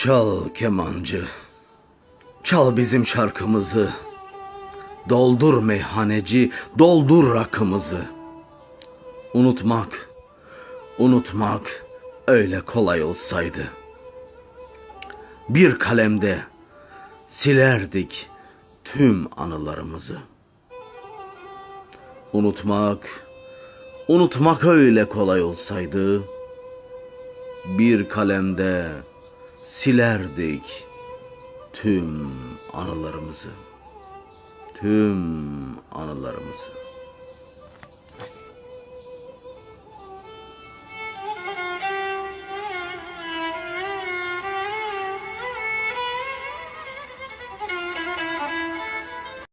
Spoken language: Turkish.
Çal kemancı. Çal bizim şarkımızı. Doldur meyhaneci, doldur rakımızı. Unutmak, unutmak öyle kolay olsaydı. Bir kalemde silerdik tüm anılarımızı. Unutmak, unutmak öyle kolay olsaydı. Bir kalemde silerdik tüm anılarımızı. Tüm anılarımızı.